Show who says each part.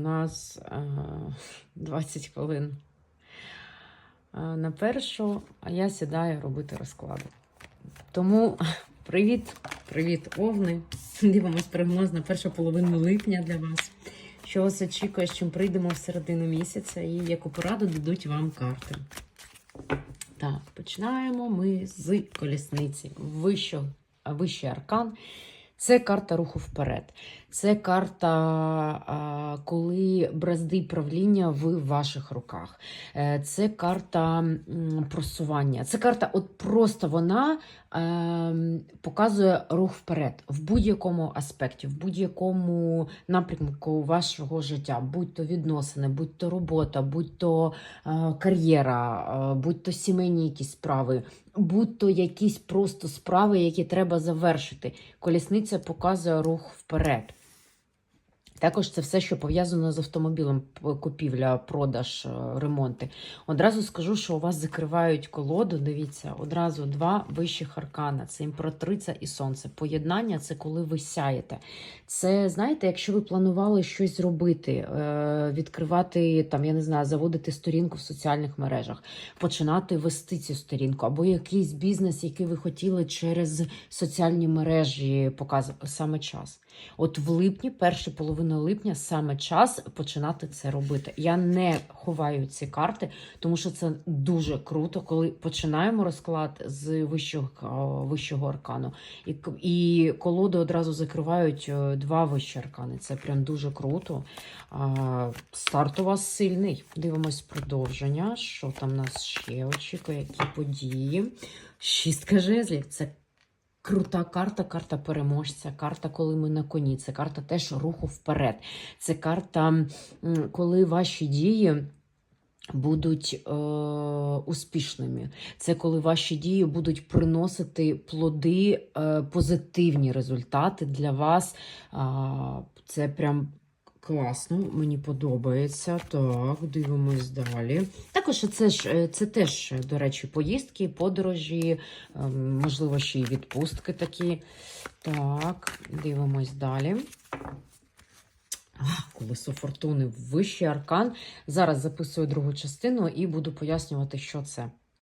Speaker 1: У нас е, 20 хвилин е, на першу, а я сідаю робити розклади. Тому привіт, привіт, овни. Дивимось прогноз на першу половину липня для вас. Що вас очікує, з чим прийдемо в середину місяця і яку пораду дадуть вам карти. Так, починаємо ми з колісниці. Вищо, вищий аркан. Це карта руху вперед. Це карта, а, коли бразди правління в ваших руках. Е, Це карта просування. Це карта, от просто вона е, показує рух вперед в будь-якому аспекті, в будь-якому напрямку вашого життя, будь то відносини, будь то робота, будь то е, кар'єра, е, будь то сімейні якісь справи, будь то якісь просто справи, які треба завершити. Колісниця показує рух вперед. Також це все, що пов'язано з автомобілем, купівля, продаж, е, ремонти. Одразу скажу, що у вас закривають колоду. Дивіться, одразу два вищих аркана: це імператриця і сонце. Поєднання це коли ви сяєте. Це знаєте, якщо ви планували щось зробити, е, відкривати там, я не знаю, заводити сторінку в соціальних мережах, починати вести цю сторінку, або якийсь бізнес, який ви хотіли через соціальні мережі показувати саме час. От в липні, перша половина липня, саме час починати це робити. Я не ховаю ці карти, тому що це дуже круто, коли починаємо розклад з вищого, вищого аркану, і, і колоди одразу закривають е, два вищі аркани. Це прям дуже круто. А, старт у вас сильний. Дивимось продовження. Що там нас ще очікує, які події. Шістка жезлів. Це Крута карта, карта переможця, карта, коли ми на коні. Це карта теж руху вперед. Це карта, коли ваші дії. Будуть е, успішними. Це коли ваші дії будуть приносити плоди, е, позитивні результати для вас. Е, це прям класно, мені подобається. Так, дивимось далі. Також це ж е, це теж, до речі, поїздки, подорожі, е, можливо, ще й відпустки такі. Так, дивимось далі. Колесо фортуни, вищий аркан. Зараз записую другу частину і буду пояснювати, що це.